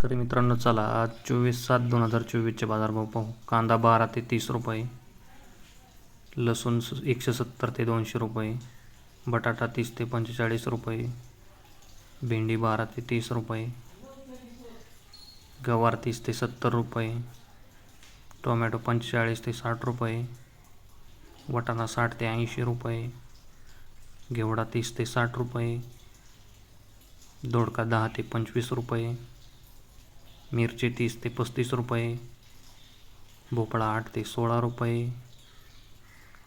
शेतकरी मित्रांनो चला आज चोवीस सात दोन हजार चोवीसचे बाजारभाव पाहू. कांदा बारा ते तीस रुपये लसूण स- एकशे सत्तर ते दोनशे रुपये बटाटा तीस ते पंचेचाळीस रुपये भेंडी बारा ते तीस रुपये गवार तीस ते सत्तर रुपये टोमॅटो पंचेचाळीस ते साठ रुपये वाटाणा साठ ते ऐंशी रुपये घेवडा तीस ते साठ रुपये दोडका दहा ते पंचवीस रुपये मिरची तीस ते पस्तीस रुपये भोपळा आठ ते सोळा रुपये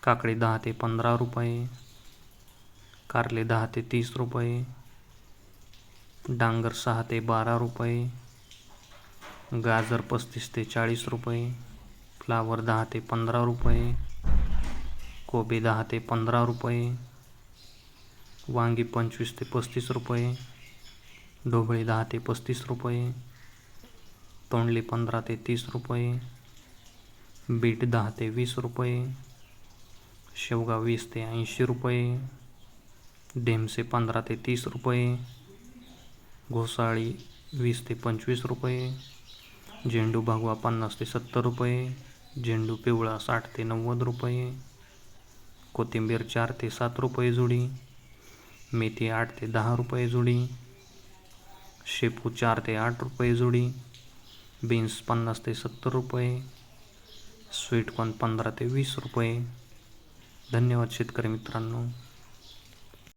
काकडी दहा ते पंधरा रुपये कारले दहा ते तीस रुपये डांगर सहा ते बारा रुपये गाजर पस्तीस ते चाळीस रुपये फ्लावर दहा ते पंधरा रुपये कोबी दहा ते पंधरा रुपये वांगी पंचवीस ते पस्तीस रुपये ढोबळी दहा ते पस्तीस रुपये तोंडली पंधरा ते तीस रुपये. बीट दहा ते वीस रुपये. शेवगा वीस ते ऐंशी रुपये. ढेमसे पंधरा ते तीस रुपये. घोसाळी वीस ते पंचवीस रुपये. झेंडू भगवा पन्नास ते सत्तर रुपये. झेंडू पिवळा साठ ते नव्वद रुपये. कोथिंबीर चार ते सात रुपये जुडी. मेथी आठ ते दहा रुपये जुडी. शेपू चार ते आठ रुपये जुडी. बीन्स पन्नास ते सत्तर रुपये स्वीटकॉर्न पंधरा ते वीस रुपये. धन्यवाद शेतकरी मित्रांनो.